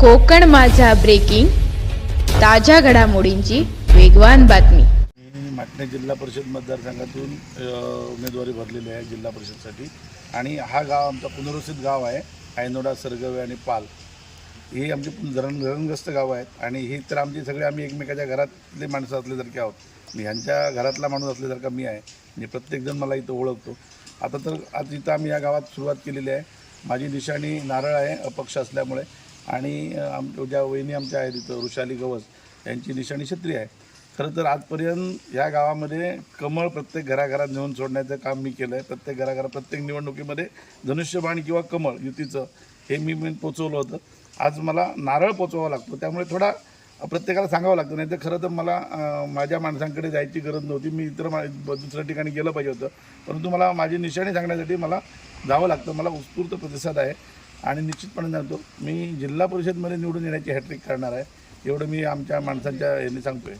कोकण माझा ब्रेकिंग ताज्या घडामोडींची वेगवान बातमी. मी माटणे जिल्हा परिषद मतदारसंघातून अ, उमेदवारी भरलेली आहे जिल्हा परिषदसाठी. आणि हा गाव आमचा पुनर्वसित गाव आहे ऐनोडा सरगवे आणि पाल. ही आमची पुन- धरण धरणग्रस्त गावं आहेत. आणि ही तर आमची सगळे आम्ही एकमेकाच्या घरातले माणसं असल्यासारखे आहोत. मी ह्यांच्या घरातला माणूस असल्यासारखा मी आहे? आणि प्रत्येकजण मला इथं ओळखतो. आता तर आज इथं आम्ही या गावात सुरुवात केलेली आहे. माझी निशाणी नारळ आहे अपक्ष असल्यामुळे. आणि आम ज्या वहिनी आमच्या आहेत इथं वृषाली गवस यांची निशाणी छत्री आहे. खरं तर आजपर्यंत या गावामध्ये कमळ प्रत्येक घराघरात नेऊन सोडण्याचं काम मी केलं आहे. प्रत्येक घराघरात प्रत्येक निवडणुकीमध्ये धनुष्यबाण किंवा कमळ युतीचं हे मी मी पोचवलं होतं. आज मला नारळ पोचवावा लागतो. त्यामुळे थोडा प्रत्येकाला सांगावं लागतं. नाही तर खरं तर मला माझ्या माणसांकडे जायची गरज नव्हती. मी इतर मा दुसऱ्या ठिकाणी गेलं पाहिजे होतं. परंतु मला माझी निशाणी सांगण्यासाठी मला जावं लागतं. मला उत्स्फूर्त प्रतिसाद आहे. आणि निश्चितपणे सांगतो मी जिल्हा परिषदमध्ये निवडून येण्याची हॅट्रिक करणार आहे. एवढं मी आमच्या माणसांच्या यांनी आहे